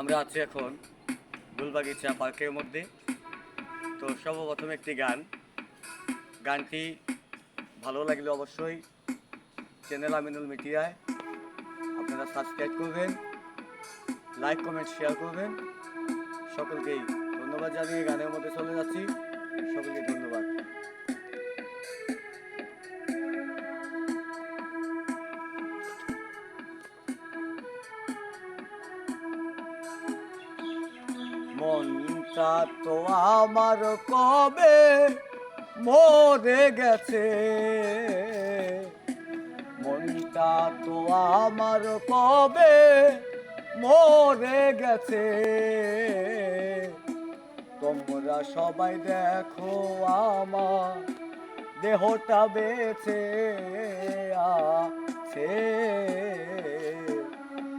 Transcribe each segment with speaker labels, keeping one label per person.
Speaker 1: আমরা আছি এখন গুলবাগিচা পার্কের মধ্যে। তো সর্বপ্রথম একটি গান। গানটি ভালো লাগলে অবশ্যই চ্যানেল আমিনুল মিডিয়ায় আপনারা সাবস্ক্রাইব করবেন লাইক কমেন্ট শেয়ার করবেন। সকলকেই ধন্যবাদ জানিয়ে গানের মধ্যে চলে যাচ্ছি। সকলকে ধন্যবাদ। মনটা তো আমার কবে মরে গেছে? মনটা তো আমার কবে মরে গেছে? তোমরা সবাই দেখো আমার দেহটা বেছে আছে।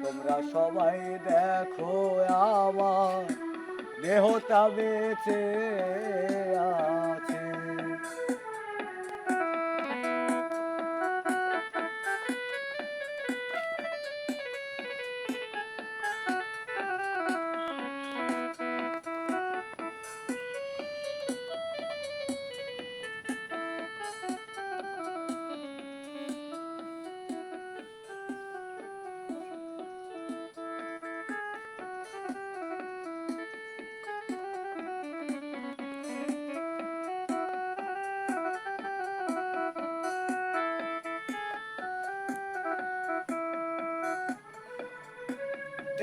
Speaker 1: তোমরা সবাই দেখো আমার দেহটা বেঁচে আছে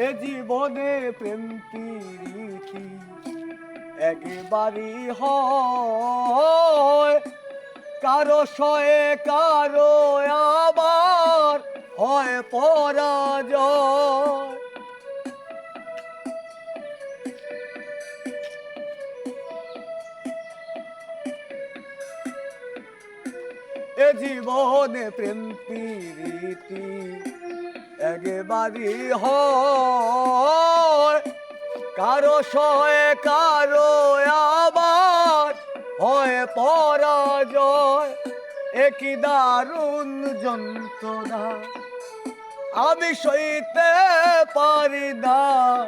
Speaker 1: এ জীবনে প্রেম প্রীতি একবারই হয়। কারও শয়ে কারও আবার হয় পরাজয়। এ জীবনে প্রেম প্রীতি একবারই হয়। কারও শয়ে কারও আবার হয় পরাজয়। একই দারুণ যন্ত্রণা। আমি সইতে পারি না।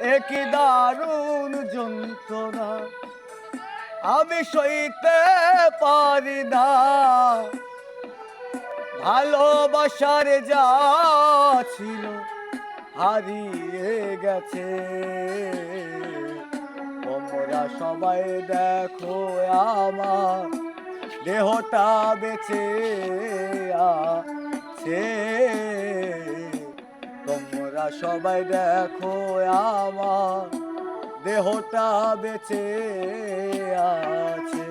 Speaker 1: একই দারুণ যন্ত্রণা। আমি সইতে পারি না। ভালোবাসার যা ছিল হারিয়ে গেছে। তোমরা সবাই দেখো আমার দেহটা বেঁচে আছে। তোমরা সবাই দেখো আমার দেহটা বেঁচে আছে।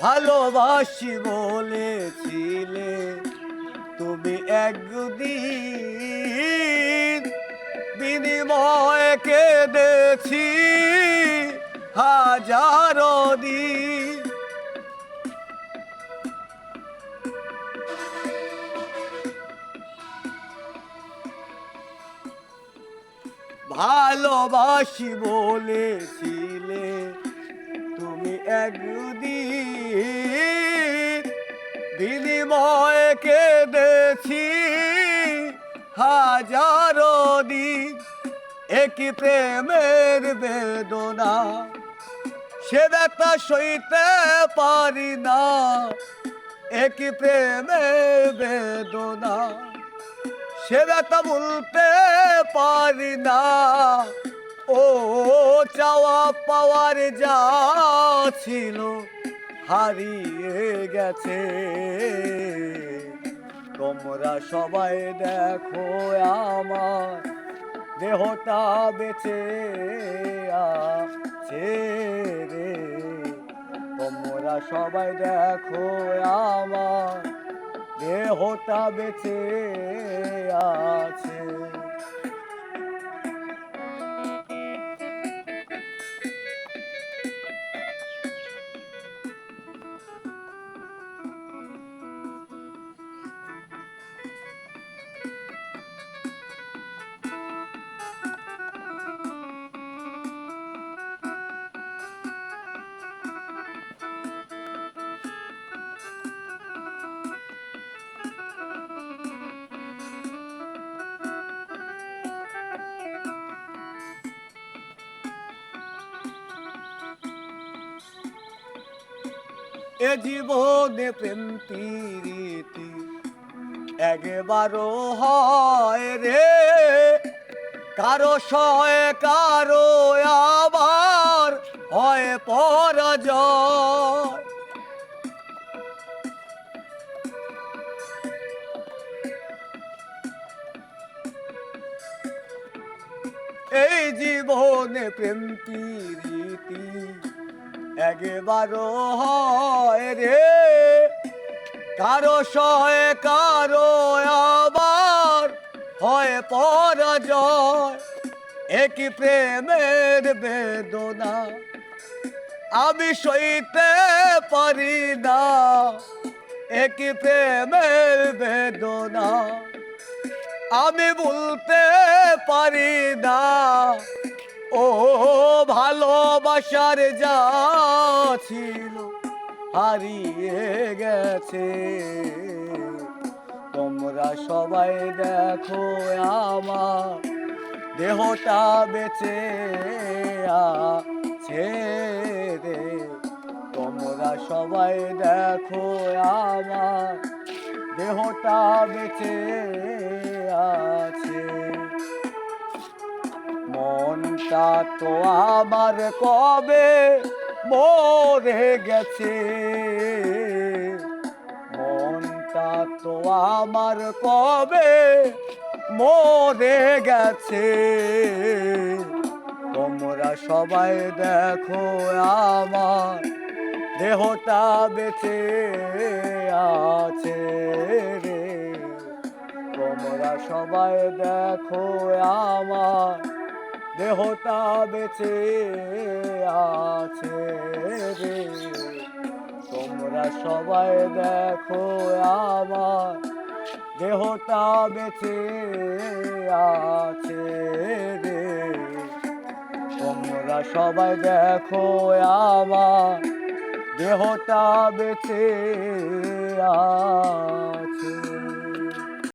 Speaker 1: ভালোবাসি বলেছিলে তুমি একদিন বিনিময় কেঁদেছি হাজারো দিন। ভালোবাসি বলেছিলে একদিন বিনিময় কেঁদেছি হাজারো দিন। একই প্রেমের বেদনা, সে ব্যথা সইতে পারি না। একই প্রেমের বেদনা, সে ব্যথা বলতে পারি না। ও চাওয়া পাওয়ার যা ছিল হারিয়ে গেছে। তোমরা সবাই দেখো আমার দেহটা বেঁচে আছে রে। তোমরা সবাই দেখো আমার দেহটা বেঁচে আছে। এ জীবনে প্রেম প্রীতি একবারও হয় রে। কারও সয়, কারও আবার হয় পরাজয়। এই জীবনে প্রেম প্রীতি একবারও হয় কারও সহে, কারও আবার হয় পরাজয়। একই প্রেমের বেদনা আমি সইতে পারি না। একই প্রেমের বেদনা আমি বলতে পারি না। ও ভালোবাসার যা ছিল হারিয়ে গেছে। তোমরা সবাই দেখো আমার দেহটা বেঁচে আছে রে। তোমরা সবাই দেখো আমার দেহটা বেঁচে আছে। মনটা তো আমার কবে মরে গেছে। মনটা তো আমার কবে মরে গেছে। তোমরা সবাই দেখো আমার দেহটা বেঁচে আছে রে। তোমরা সবাই দেখো আমার দেহটা বেঁচে আছে রে। তোমরা সবাই দেখো আমার দেহটা বেঁচে আছে রে। তোমরা সবাই দেখো আমার দেহটা বেঁচে আছে।